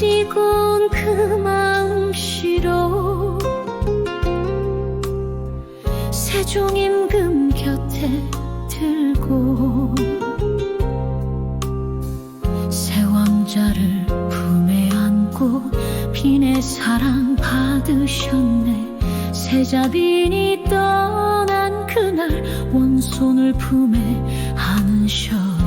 지곤 그 마음 시로 세종임금 곁에 들고 세왕자를 품에 안고 빈의 사랑 받으셨네. 세자빈이 떠난 그날 원손을 품에 안으셨네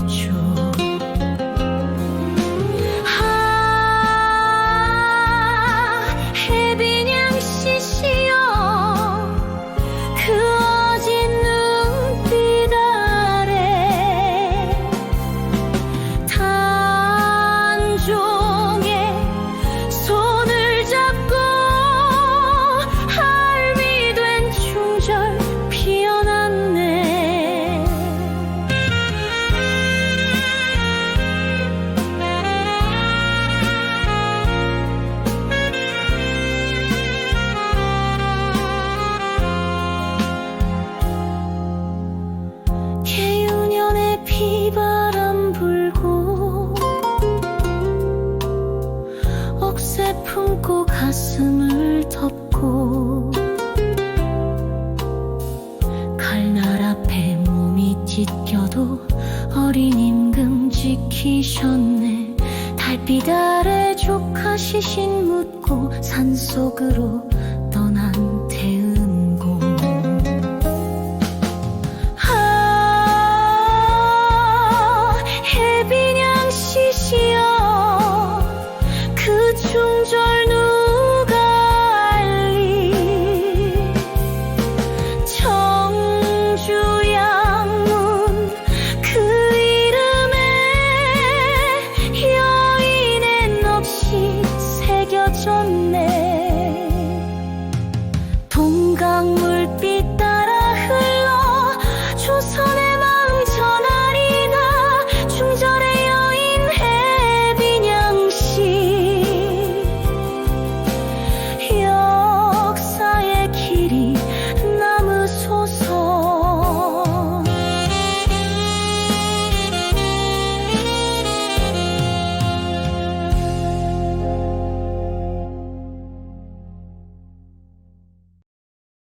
덮고 칼날 앞에 몸이 찢겨도 어린 임금 지키셨네. 달빛 아래 조카 시신 묻고 산속으로 떠난 대음공. 아 해빈양 시시여 그 충절